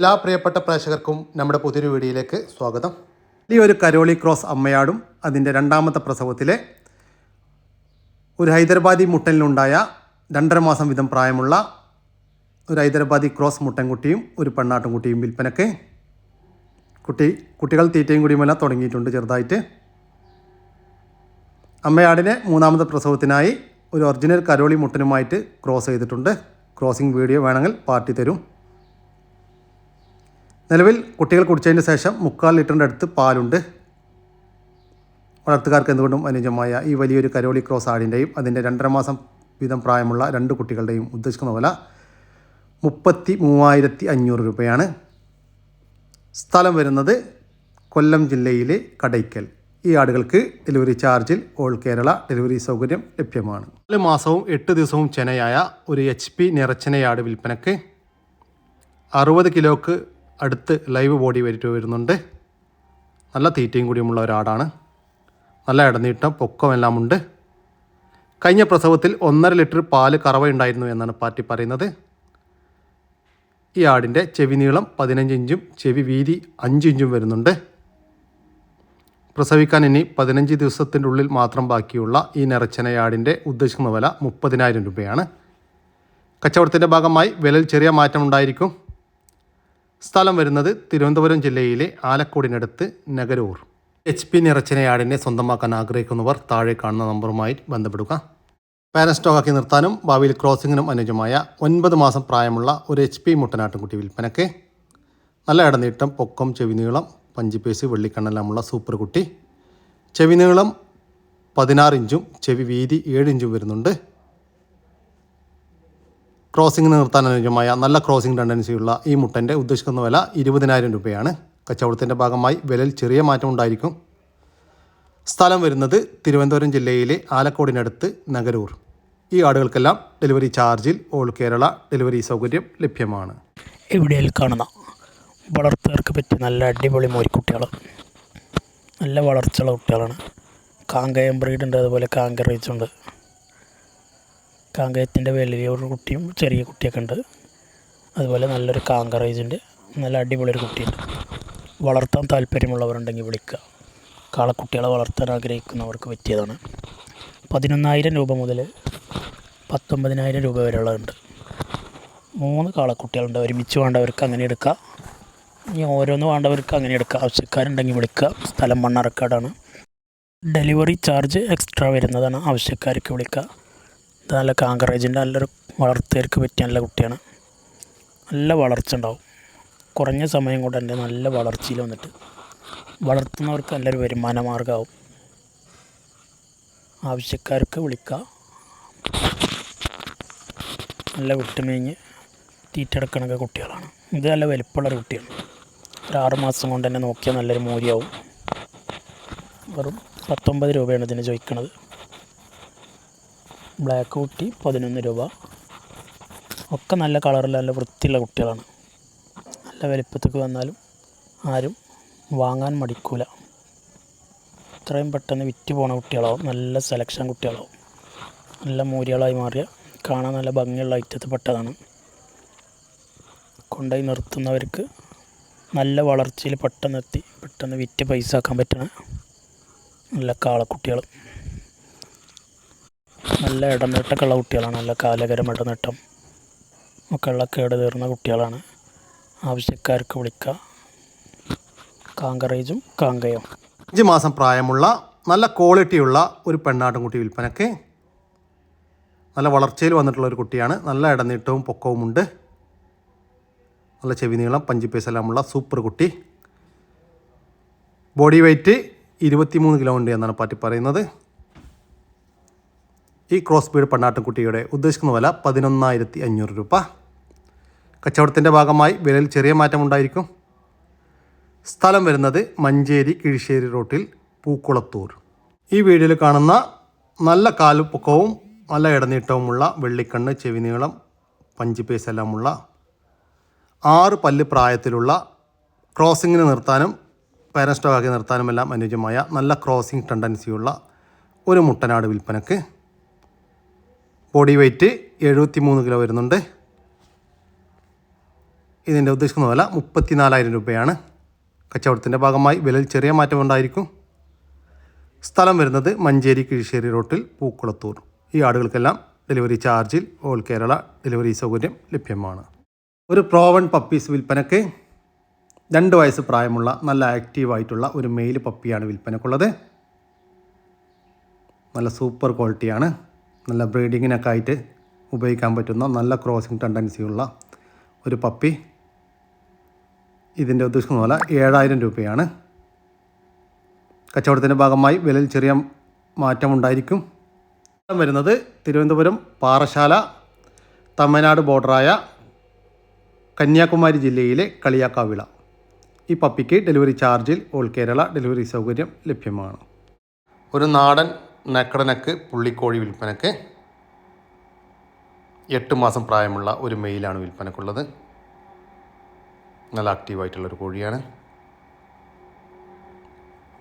എല്ലാ പ്രിയപ്പെട്ട പ്രേക്ഷകർക്കും നമ്മുടെ പുതിയൊരു വീഡിയോയിലേക്ക് സ്വാഗതം. ഈ ഒരു കരോളി ക്രോസ് അമ്മയാടും അതിന്റെ രണ്ടാമത്തെ പ്രസവത്തിലെ ഒരു ഹൈദരാബാദി മുട്ടലിനുണ്ടായ രണ്ടര മാസം വീതം പ്രായമുള്ള ഒരു ഹൈദരാബാദി ക്രോസ് മുട്ടൻകുട്ടിയും ഒരു പെണ്ണാട്ടുംകുട്ടിയും വിൽപ്പനക്ക് കുട്ടി കുട്ടികൾ തീറ്റയും കുടിയുമെല്ലാം തുടങ്ങിയിട്ടുണ്ട് ചെറുതായിട്ട്. അമ്മയാടിനെ മൂന്നാമത്തെ പ്രസവത്തിനായി ഒരു ഒറിജിനൽ കരോളി മുട്ടനുമായിട്ട് ക്രോസ് ചെയ്തിട്ടുണ്ട്. ക്രോസിംഗ് വീഡിയോ വേണമെങ്കിൽ പാർട്ടി തരും. നിലവിൽ കുട്ടികൾ കുടിച്ചതിന് ശേഷം മുക്കാൽ ലിറ്ററിന്റെ അടുത്ത് പാലുണ്ട്. വളർത്തുകാർക്ക് എന്തുകൊണ്ടും അനുയോജ്യമായ ഈ വലിയൊരു കരോളി ക്രോസ് ആടിന്റെയും അതിന്റെ രണ്ടര മാസം വീതം പ്രായമുള്ള രണ്ട് കുട്ടികളുടെയും ഉദ്ദേശിക്കുന്ന വില മുപ്പത്തി മൂവായിരത്തി അഞ്ഞൂറ് രൂപയാണ്. സ്ഥലം വരുന്നത് കൊല്ലം ജില്ലയിലെ കടയ്ക്കൽ. ഈ ആടുകൾക്ക് ഡെലിവറി ചാർജിൽ ഓൾ കേരള ഡെലിവറി സൗകര്യം ലഭ്യമാണ്. നാല് മാസവും എട്ട് ദിവസവും ചെനയായ ഒരു എച്ച് പി നിറച്ചനയാട് വിൽപ്പനക്ക് അറുപത് കിലോക്ക് അടുത്ത് ലൈവ് ബോഡി വെയിറ്റ് വരുന്നുണ്ട്. നല്ല തീറ്റയും കൂടിയുമുള്ള ഒരാടാണ്. നല്ല ഇടനീട്ടം പൊക്കമെല്ലാം ഉണ്ട് കഴിഞ്ഞ പ്രസവത്തിൽ ഒന്നര ലിറ്റർ പാൽ കറവയുണ്ടായിരുന്നു എന്നാണ് പാർട്ടി പറയുന്നത്. ഈ ആടിന്റെ ചെവി നീളം പതിനഞ്ച് ഇഞ്ചും ചെവി വീതി അഞ്ച് ഇഞ്ചും വരുന്നുണ്ട്. പ്രസവിക്കാൻ ഇനി പതിനഞ്ച് ദിവസത്തിന്റെ ഉള്ളിൽ മാത്രം ബാക്കിയുള്ള ഈ നിറച്ചനയാടിന്റെ ഉദ്ദേശിക്കുന്ന വില മുപ്പതിനായിരം രൂപയാണ്. കച്ചവടത്തിന്റെ ഭാഗമായി വിലയിൽ ചെറിയ മാറ്റമുണ്ടായിരിക്കും. സ്ഥലം വരുന്നത് തിരുവനന്തപുരം ജില്ലയിലെ ആലക്കോടിനടുത്ത് നഗരൂർ. എച്ച് പി നിറച്ചനയാടിനെ സ്വന്തമാക്കാൻ ആഗ്രഹിക്കുന്നവർ താഴെ കാണുന്ന നമ്പറുമായി ബന്ധപ്പെടുക. പാരൻ സ്റ്റോക്കാക്കി നിർത്താനും ഭാവിയിൽ ക്രോസിങ്ങിനും അനുയോജ്യമായ ഒൻപത് മാസം പ്രായമുള്ള ഒരു എച്ച് പി മുട്ടനാട്ടുംകുട്ടി വിൽപ്പനയ്ക്ക്. നല്ല ഇടനീട്ടം പൊക്കം ചെവിനീളം പഞ്ചിപ്പേസ് വെള്ളിക്കണ്ണെല്ലാമുള്ള സൂപ്പർ കുട്ടി. ചെവിനീളം പതിനാറ് ഇഞ്ചും ചെവി വീതി ഏഴ് ഇഞ്ചും വരുന്നുണ്ട്. ക്രോസിംഗ് നിർത്താൻ അനുയോജ്യമായ നല്ല ക്രോസിംഗ് ടെൻഡൻസിയുള്ള ഈ മുട്ടന്റെ ഉദ്ദേശിക്കുന്ന വില ഇരുപതിനായിരം രൂപയാണ്. കച്ചവടത്തിന്റെ ഭാഗമായി വിലയിൽ ചെറിയ മാറ്റം ഉണ്ടായിരിക്കും. സ്ഥലം വരുന്നത് തിരുവനന്തപുരം ജില്ലയിലെ ആലക്കോടിനടുത്ത് നഗരൂർ. ഈ ആടുകൾക്കെല്ലാം ഡെലിവറി ചാർജിൽ ഓൾ കേരള ഡെലിവറി സൗകര്യം ലഭ്യമാണ്. ഇവിടെയിൽ കാണുന്ന വളർത്തുകാർക്ക് പറ്റിയ നല്ല അടിപൊളി മോരിക്കുട്ടികൾ. നല്ല വളർച്ചയുള്ള കുട്ടികളാണ്. കാങ്കയം ബ്രീഡ് ഉണ്ട് അതുപോലെ കാങ്ക ഉണ്ട് വലിയ ഒരു കുട്ടിയും ചെറിയ കുട്ടിയൊക്കെ ഉണ്ട്. അതുപോലെ നല്ലൊരു കാങ്ക റൈസുണ്ട് നല്ല അടിപൊളി ഒരു കുട്ടിയുണ്ട്. വളർത്താൻ താല്പര്യമുള്ളവരുണ്ടെങ്കിൽ വിളിക്കുക. കാളക്കുട്ടികളെ വളർത്താൻ ആഗ്രഹിക്കുന്നവർക്ക് പറ്റിയതാണ്. പതിനൊന്നായിരം രൂപ മുതൽ പത്തൊമ്പതിനായിരം രൂപ വരെയുള്ളതുണ്ട്. മൂന്ന് കാളക്കുട്ടികളുണ്ട്. ഒരുമിച്ച് വേണ്ടവർക്ക് അങ്ങനെ എടുക്കാം. ഇനി ഓരോന്ന് വേണ്ടവർക്ക് അങ്ങനെ എടുക്കാം. ആവശ്യക്കാരുണ്ടെങ്കിൽ വിളിക്കുക. സ്ഥലം മണ്ണാർക്കാടാണ്. ഡെലിവറി ചാർജ് എക്സ്ട്രാ വരുന്നതാണ്. ആവശ്യക്കാർക്ക് വിളിക്കുക. നല്ല കാങ്കറേജിന്റെ നല്ലൊരു വളർത്തുകാർക്ക് പറ്റിയ നല്ല കുട്ടിയാണ്. നല്ല വളർച്ച ഉണ്ടാവും. കുറഞ്ഞ സമയം കൊണ്ട് തന്നെ നല്ല വളർച്ചയിൽ വന്നിട്ട് വളർത്തുന്നവർക്ക് നല്ലൊരു വരുമാന മാർഗമാവും. ആവശ്യക്കാർക്ക് വിളിക്കുക നല്ല വിട്ടുമേഞ്ഞ് തീറ്റെടുക്കണൊക്കെ കുട്ടികളാണ്. ഇത് നല്ല വലിപ്പമുള്ളൊരു കുട്ടിയാണ്. ഒരു ആറ് മാസം കൊണ്ട് തന്നെ നോക്കിയാൽ നല്ലൊരു മൂല്യമാവും വെറും പത്തൊമ്പത് രൂപയാണ് ഇതിന് ചോദിക്കണത്. ബ്ലാക്ക് കുട്ടി പതിനൊന്ന് രൂപ. ഒക്കെ നല്ല കളറിൽ നല്ല വൃത്തിയുള്ള കുട്ടികളാണ്. നല്ല വലിപ്പത്തേക്ക് വന്നാലും ആരും വാങ്ങാൻ മടിക്കൂല. ഇത്രയും പെട്ടെന്ന് വിറ്റ് പോണ കുട്ടികളാവും. നല്ല സെലക്ഷൻ കുട്ടികളാവും. നല്ല മൂര്യകളായി മാറിയ കാണാൻ നല്ല ഭംഗിയുള്ള ഐറ്റത്തിൽ പെട്ടതാണ്. കൊണ്ടുപോയി നിർത്തുന്നവർക്ക് നല്ല വളർച്ചയിൽ പെട്ടെന്ന് എത്തി പെട്ടെന്ന് വിറ്റ് പൈസ ആക്കാൻ പറ്റണ നല്ല കാളക്കുട്ടികൾ നല്ല ഇടനീട്ടമൊക്കെ ഉള്ള കുട്ടികളാണ്. നല്ല കാലകരം ഇടനീട്ടം ഒക്കെ ഉള്ള കേട് തീർന്ന കുട്ടികളാണ്. ആവശ്യക്കാർക്ക് വിളിക്കുക. കാങ്കറേജും കാങ്കയും അഞ്ച് മാസം പ്രായമുള്ള നല്ല ക്വാളിറ്റിയുള്ള ഒരു പെണ്ണാട്ടുംകുട്ടി വിൽപ്പനക്ക് നല്ല വളർച്ചയിൽ വന്നിട്ടുള്ള ഒരു കുട്ടിയാണ്. നല്ല ഇടനീട്ടവും പൊക്കവുമുണ്ട് നല്ല ചെവി നീളം പഞ്ചിപ്പേസെല്ലാമുള്ള സൂപ്പർ കുട്ടി. ബോഡി വെയ്റ്റ് ഇരുപത്തിമൂന്ന് കിലോ ഉണ്ട് എന്നാണ് പാറ്റി പറയുന്നത്. ഈ ക്രോസ് ബീഡ് പെണ്ണാട്ടുംകുട്ടിയുടെ ഉദ്ദേശിക്കുന്ന വില പതിനൊന്നായിരത്തി അഞ്ഞൂറ് രൂപ. കച്ചവടത്തിന്റെ ഭാഗമായി വിലയിൽ ചെറിയ മാറ്റമുണ്ടായിരിക്കും സ്ഥലം വരുന്നത് മഞ്ചേരി കിഴിശ്ശേരി റോട്ടിൽ പൂക്കുളത്തൂർ. ഈ വീഡിയോയിൽ കാണുന്ന നല്ല കാലുപ്പൊക്കവും നല്ല ഇടനീട്ടവുമുള്ള വെള്ളിക്കണ്ണ് ചെവിനീളം എല്ലാമുള്ള ആറ് പല്ല് പ്രായത്തിലുള്ള ക്രോസിങ്ങിന് നിർത്താനും പാരസ്റ്റോക്കാക്കി നിർത്താനുമെല്ലാം അനുയോജ്യമായ നല്ല ക്രോസിംഗ് ടെൻഡൻസിയുള്ള ഒരു മുട്ടനാട് വിൽപ്പനക്ക് ബോഡി വെയ്റ്റ് എഴുപത്തി മൂന്ന് കിലോ വരുന്നുണ്ട്. ഇതിന്റെ ഉദ്ദേശിക്കുന്ന വില മുപ്പത്തി നാലായിരം രൂപയാണ്. കച്ചവടത്തിന്റെ ഭാഗമായി വിലയിൽ ചെറിയ മാറ്റം ഉണ്ടായിരിക്കും. സ്ഥലം വരുന്നത് മഞ്ചേരി കിഴിശ്ശേരി റോട്ടിൽ പൂക്കുളത്തൂർ. ഈ ആടുകൾക്കെല്ലാം ഡെലിവറി ചാർജിൽ ഓൾ കേരള ഡെലിവറി സൗകര്യം ലഭ്യമാണ്. ഒരു പ്രോവൺ പപ്പീസ് വിൽപ്പനയ്ക്ക് രണ്ട് വയസ്സ് പ്രായമുള്ള നല്ല ആക്റ്റീവായിട്ടുള്ള ഒരു മെയിൽ പപ്പിയാണ് വിൽപ്പനക്കുള്ളത് നല്ല സൂപ്പർ ക്വാളിറ്റിയാണ്. നല്ല ബ്രീഡിങ്ങിനൊക്കെ ആയിട്ട് ഉപയോഗിക്കാൻ പറ്റുന്ന നല്ല ക്രോസിങ് ടെൻഡൻസിയുള്ള ഒരു പപ്പി ഇതിന്റെ ഉദ്ദേശിക്കുന്ന പോലെ ഏഴായിരം രൂപയാണ്. കച്ചവടത്തിന്റെ ഭാഗമായി വിലയിൽ ചെറിയ മാറ്റമുണ്ടായിരിക്കും. വരുന്നത് തിരുവനന്തപുരം പാറശാല തമിഴ്നാട് ബോർഡറായ കന്യാകുമാരി ജില്ലയിലെ കളിയാക്കാവിള. ഈ പപ്പിക്ക് ഡെലിവറി ചാർജിൽ ഓൾ കേരള ഡെലിവറി സൗകര്യം ലഭ്യമാണ്. ഒരു നാടൻ നക്കടനക്ക് പുള്ളിക്കോഴി വിൽപ്പനക്ക് എട്ട് മാസം പ്രായമുള്ള ഒരു മെയിലാണ് വിൽപ്പനക്കുള്ളത്. നല്ല ആക്റ്റീവായിട്ടുള്ളൊരു കോഴിയാണ്.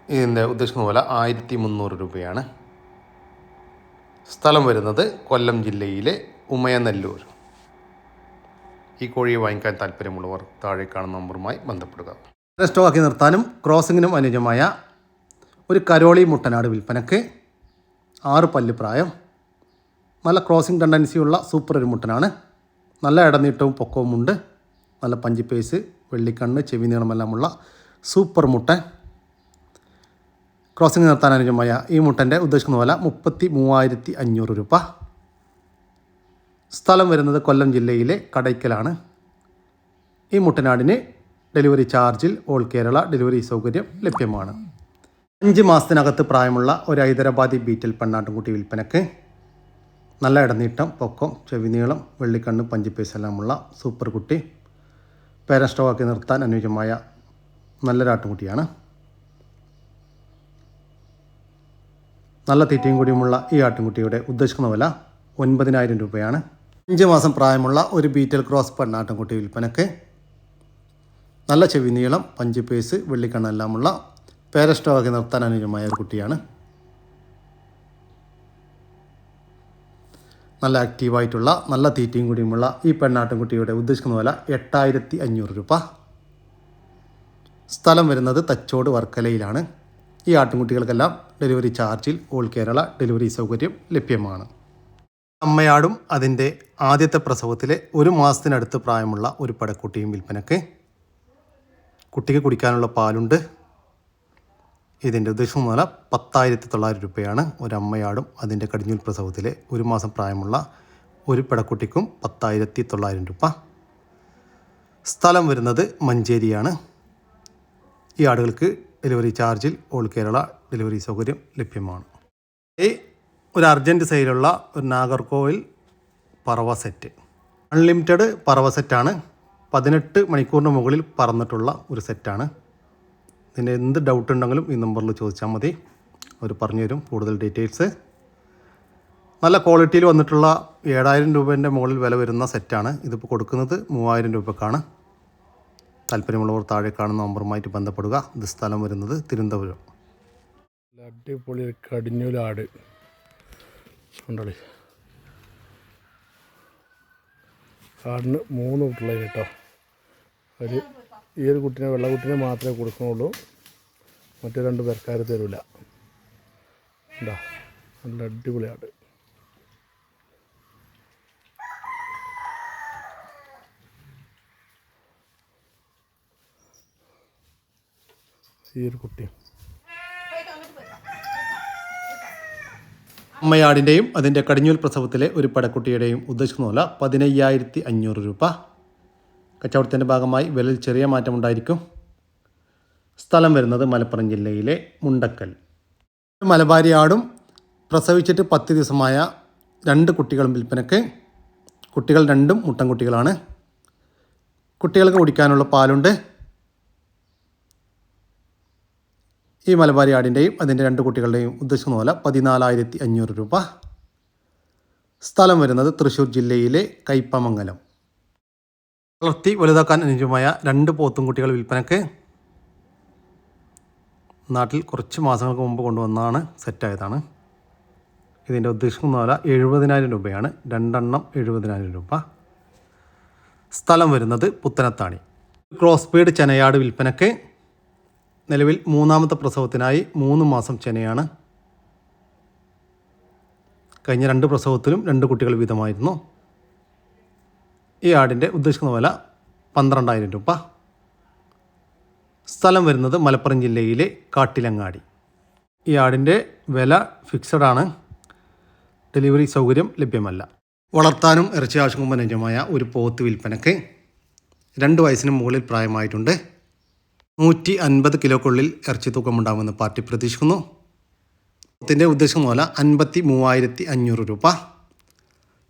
ഇതിന്റെ ഉദ്ദേശിക്കുന്ന പോലെ ആയിരത്തി മുന്നൂറ് രൂപയാണ്. സ്ഥലം വരുന്നത് കൊല്ലം ജില്ലയിലെ ഉമയനെല്ലൂർ. ഈ കോഴിയെ വാങ്ങിക്കാൻ താല്പര്യമുള്ളവർ താഴെ കാണുന്ന നമ്പറുമായി ബന്ധപ്പെടുക. സ്റ്റോക്കാക്കി നിർത്താനും ക്രോസിങ്ങിനും അനുയോജ്യമായ ഒരു കരോളി മുട്ടനാട് വിൽപ്പനക്ക് ആറ് പല്ല് പ്രായം. നല്ല ക്രോസിംഗ് ടെൻഡൻസിയുള്ള സൂപ്പർ ഒരു മുട്ടനാണ് നല്ല ഇടനീട്ടവും പൊക്കവും ഉണ്ട് നല്ല പഞ്ചിപ്പേസ് വെള്ളിക്കണ്ണ് ചെവി നീളമെല്ലാമുള്ള സൂപ്പർ മുട്ട ക്രോസിംഗ് നിർത്താൻ അനുജമായ ഈ മുട്ടന്റെ ഉദ്ദേശിക്കുന്ന വില മുപ്പത്തി മൂവായിരത്തി അഞ്ഞൂറ് രൂപ. സ്ഥലം വരുന്നത് കൊല്ലം ജില്ലയിലെ കടയ്ക്കലാണ്. ഈ മുട്ടനാടിന് ഡെലിവറി ചാർജിൽ ഓൾ കേരള ഡെലിവറി സൗകര്യം ലഭ്യമാണ്. അഞ്ച് മാസത്തിനകത്ത് പ്രായമുള്ള ഒരു ഹൈദരാബാദി ബീറ്റൽ പെണ്ണാട്ടുംകുട്ടി വിൽപ്പനക്ക് നല്ല ഇടനീട്ടം പൊക്കം ചെവിനീളം വെള്ളിക്കണ്ണ് പഞ്ചിപ്പേസ് എല്ലാമുള്ള സൂപ്പർ കുട്ടി പേരൻ നിർത്താൻ അനുയോജ്യമായ നല്ലൊരാട്ടുംകുട്ടിയാണ് നല്ല തീറ്റയും കൂടിയുമുള്ള ഈ ആട്ടുംകുട്ടിയുടെ ഉദ്ദേശിക്കുന്ന വില ഒൻപതിനായിരം രൂപയാണ്. അഞ്ച് മാസം പ്രായമുള്ള ഒരു ബീറ്റൽ ക്രോസ് പെണ്ണാട്ടുംകുട്ടി വിൽപ്പനക്ക് നല്ല ചെവിനീളം നീളം വെള്ളിക്കണ്ണ് പേസ് വെള്ളിക്കണ്ണെല്ലാമുള്ള പേരസ്റ്റോക്കി നിർത്താൻ അനുയോജ്യമായ ഒരു കുട്ടിയാണ്. നല്ല ആക്റ്റീവായിട്ടുള്ള നല്ല തീറ്റയും കൂടിയുമുള്ള ഈ പെണ്ണാട്ടുംകുട്ടിയുടെ ഉദ്ദേശിക്കുന്ന വില എട്ടായിരത്തി അഞ്ഞൂറ് രൂപ. സ്ഥലം വരുന്നത് തച്ചോട് വർക്കലയിലാണ്. ഈ ആട്ടിൻകുട്ടികൾക്കെല്ലാം ഡെലിവറി ചാർജിൽ ഓൾ കേരള ഡെലിവറി സൗകര്യം ലഭ്യമാണ്. അമ്മയാടും അതിന്റെ ആദ്യത്തെ പ്രസവത്തിലെ ഒരു മാസത്തിനടുത്ത് പ്രായമുള്ള ഒരു പടക്കുട്ടിയും വിൽപ്പനക്ക് കുട്ടിക്ക് കുടിക്കാനുള്ള പാലുണ്ട്. ഇതിന്റെ ഉദ്ദേശം മുതല പത്തായിരത്തി തൊള്ളായിരം രൂപയാണ് ഒരമ്മയാടും അതിന്റെ കടിഞ്ഞൂൽ പ്രസവത്തിലെ ഒരു മാസം പ്രായമുള്ള ഒരു പെടക്കുട്ടിക്കും പത്തായിരത്തി തൊള്ളായിരം രൂപ. സ്ഥലം വരുന്നത് മഞ്ചേരിയാണ്. ഈ ആടുകൾക്ക് ഡെലിവറി ചാർജിൽ ഓൾ കേരള ഡെലിവറി സൗകര്യം ലഭ്യമാണ്. ഈ ഒരു അർജന്റ് സെയിലുള്ള ഒരു നാഗർകോവിൽ പറവ സെറ്റ്. അൺലിമിറ്റഡ് പറവ സെറ്റാണ്. പതിനെട്ട് മണിക്കൂറിന് മുകളിൽ പറന്നിട്ടുള്ള ഒരു സെറ്റാണ്. ഇതിന്റെ എന്ത് ഡൗട്ട് ഉണ്ടെങ്കിലും ഈ നമ്പറിൽ ചോദിച്ചാൽ മതി. അവർ പറഞ്ഞു തരും കൂടുതൽ ഡീറ്റെയിൽസ് നല്ല ക്വാളിറ്റിയിൽ വന്നിട്ടുള്ള ഏഴായിരം രൂപേന്റെ മുകളിൽ വില വരുന്ന സെറ്റാണ് ഇതിപ്പോൾ കൊടുക്കുന്നത് മൂവായിരം രൂപക്കാണ്. താല്പര്യമുള്ളവർ താഴെ കാണുന്ന നമ്പറുമായിട്ട് ബന്ധപ്പെടുക. ഇത് സ്ഥലം വരുന്നത് തിരുവനന്തപുരം. അടിപൊളി കടിഞ്ഞൂലാട് ഉണ്ടല്ലേ? ആടിന് മൂന്ന് കുട്ടികളായി കേട്ടോ. ഒരു ഈ ഒരു കുട്ടിനെ വെള്ളക്കുട്ടിനെ മാത്രമേ കൊടുക്കുന്നുള്ളൂ. മറ്റു രണ്ട് പേർക്കാർ തരില്ല എന്താ നല്ല അടിപൊളിയാണ് ആട് ഈ ഒരു കുട്ടിയും അമ്മയാടിന്റെയും അതിന്റെ കടിഞ്ഞൂൽ പ്രസവത്തിലെ ഒരു പടക്കുട്ടിയുടെയും ഉദ്ദേശിക്കുന്ന പതിനയ്യായിരത്തി അഞ്ഞൂറ് രൂപ. കച്ചവടത്തിന്റെ ഭാഗമായി വിലയിൽ ചെറിയ മാറ്റമുണ്ടായിരിക്കും സ്ഥലം വരുന്നത് മലപ്പുറം ജില്ലയിലെ മുണ്ടക്കൽ. മലബാരിയാടും പ്രസവിച്ചിട്ട് പത്ത് ദിവസമായ രണ്ട് കുട്ടികളും വിൽപ്പനക്ക്. കുട്ടികൾ രണ്ടും മുട്ടൻകുട്ടികളാണ് കുട്ടികൾക്ക് കുടിക്കാനുള്ള പാലുണ്ട്. ഈ മലബാരി ആടിന്റെയും അതിന്റെ രണ്ട് കുട്ടികളുടെയും ഉദ്ദേശിക്കുന്ന പോലെ പതിനാലായിരത്തി അഞ്ഞൂറ് രൂപ. സ്ഥലം വരുന്നത് തൃശ്ശൂർ ജില്ലയിലെ കയ്പമംഗലം വളർത്തി വലുതാക്കാൻ അനുയോജ്യമായ രണ്ട് പോത്തും കുട്ടികൾ വിൽപ്പനക്ക് നാട്ടിൽ കുറച്ച് മാസങ്ങൾക്ക് മുമ്പ് കൊണ്ടുവന്നാണ് സെറ്റായതാണ്. ഇതിന്റെ ഉദ്ദേശിക്കുന്ന പോലെ എഴുപതിനായിരം രൂപയാണ്. രണ്ടെണ്ണം എഴുപതിനായിരം രൂപ. സ്ഥലം വരുന്നത് പുത്തനത്താണി. ക്രോസ് ബീഡ് ചെനയാട് വിൽപ്പനയ്ക്ക് നിലവിൽ മൂന്നാമത്തെ പ്രസവത്തിനായി മൂന്ന് മാസം ചെനയാണ്. കഴിഞ്ഞ രണ്ട് പ്രസവത്തിലും രണ്ട് കുട്ടികൾ വീതമായിരുന്നു. ഈ ആടിന്റെ ഉദ്ദേശിക്കുന്ന വില പന്ത്രണ്ടായിരം രൂപ. സ്ഥലം വരുന്നത് മലപ്പുറം ജില്ലയിലെ കാട്ടിലങ്ങാടി. ഈ ആടിന്റെ വില ഫിക്സഡ് ആണ്. ഡെലിവറി സൗകര്യം ലഭ്യമല്ല. വളർത്താനും ഇറച്ചി ആവശ്യങ്ങൾക്കും അനുജമായ ഒരു പോത്ത് വിൽപ്പനയ്ക്ക് രണ്ട് വയസ്സിന് മുകളിൽ പ്രായമായിട്ടുണ്ട്. നൂറ്റി അൻപത് കിലോക്കുള്ളിൽ ഇറച്ചി തൂക്കമുണ്ടാകുമെന്ന് പാർട്ടി പ്രതീക്ഷിക്കുന്നു. പോത്തിന്റെ ഉദ്ദേശം പോലെ അൻപത്തി മൂവായിരത്തി അഞ്ഞൂറ് രൂപ.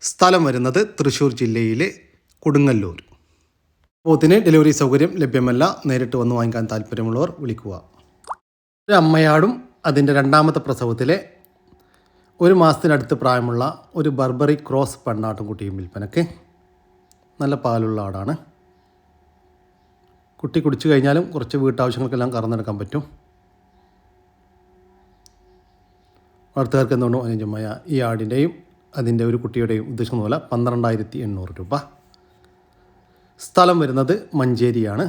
സ്ഥലം വരുന്നത് തൃശ്ശൂർ ജില്ലയിലെ കൊടുങ്ങല്ലൂർ. പോത്തിന് ഡെലിവറി സൗകര്യം ലഭ്യമല്ല. നേരിട്ട് വന്ന് വാങ്ങിക്കാൻ താല്പര്യമുള്ളവർ വിളിക്കുക. ഒരു അമ്മയാടും അതിന്റെ രണ്ടാമത്തെ പ്രസവത്തിലെ ഒരു മാസത്തിനടുത്ത് പ്രായമുള്ള ഒരു ബർബറി ക്രോസ് പെണ്ണാട്ടും കുട്ടിയും വിൽപ്പനക്ക് നല്ല പാലുള്ള ആടാണ്. കുട്ടി കുടിച്ചു കഴിഞ്ഞാലും കുറച്ച് വീട്ടാവശ്യങ്ങൾക്കെല്ലാം കറന്നെടുക്കാൻ പറ്റും. വളർത്തുകാർക്ക് എന്തുകൊണ്ടും അനുയോജ്യമായ ഈ ആടിന്റെയും അതിന്റെ ഒരു കുട്ടിയുടെയും ഉദ്ദേശിക്കുന്ന പോലെ പന്ത്രണ്ടായിരത്തി എണ്ണൂറ് രൂപ. സ്ഥലം വരുന്നത് മഞ്ചേരിയാണ്.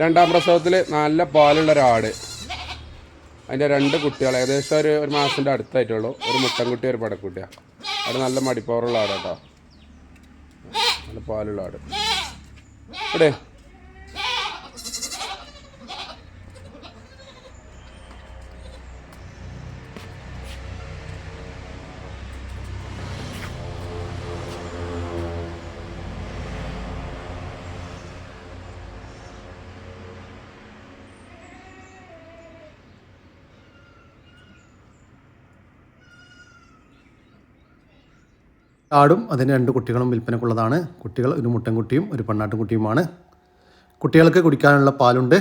രണ്ടാം പ്രസവത്തിൽ നല്ല പാലുള്ള ഒരാട് അതിന്റെ രണ്ട് കുട്ടികൾ ഏകദേശം ഒരു ഒരു മാസത്തിന്റെ അടുത്തായിട്ടുള്ളൂ. ഒരു മുട്ടൻകുട്ടി ഒരു പടക്കുട്ടിയാണ് അത് നല്ല മടിപ്പവറുള്ള ആടാട്ടോ. നല്ല പാലുള്ള ആട്. ഇവിടെ ആടും അതിന് രണ്ട് കുട്ടികളും വിൽപ്പനക്കുള്ളതാണ്. കുട്ടികൾ ഒരു മുട്ടൻകുട്ടിയും ഒരു പെണ്ണാട്ടുംകുട്ടിയുമാണ്. കുട്ടികൾക്ക് കുടിക്കാനുള്ള പാലുണ്ട്.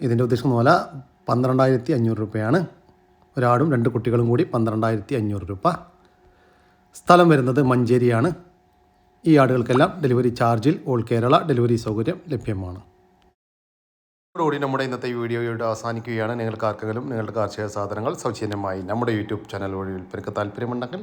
ഇതിന്റെ ഉദ്ദേശം പോലെ പന്ത്രണ്ടായിരത്തി അഞ്ഞൂറ് രൂപയാണ്. ഒരാടും രണ്ട് കുട്ടികളും കൂടി പന്ത്രണ്ടായിരത്തി അഞ്ഞൂറ് രൂപ. സ്ഥലം വരുന്നത് മഞ്ചേരിയാണ്. ഈ ആടുകൾക്കെല്ലാം ഡെലിവറി ചാർജിൽ ഓൾ കേരള ഡെലിവറി സൗകര്യം ലഭ്യമാണ്. ഇതോടുകൂടി നമ്മുടെ ഇന്നത്തെ വീഡിയോയുടെ അവസാനിക്കുകയാണ്. നിങ്ങൾക്ക് ആർക്കെങ്കിലും നിങ്ങളുടെ കാർഷിക സാധനങ്ങൾ സൗജന്യമായി നമ്മുടെ യൂട്യൂബ് ചാനൽ വഴി വിൽപ്പനയ്ക്ക് താല്പര്യമുണ്ടെങ്കിൽ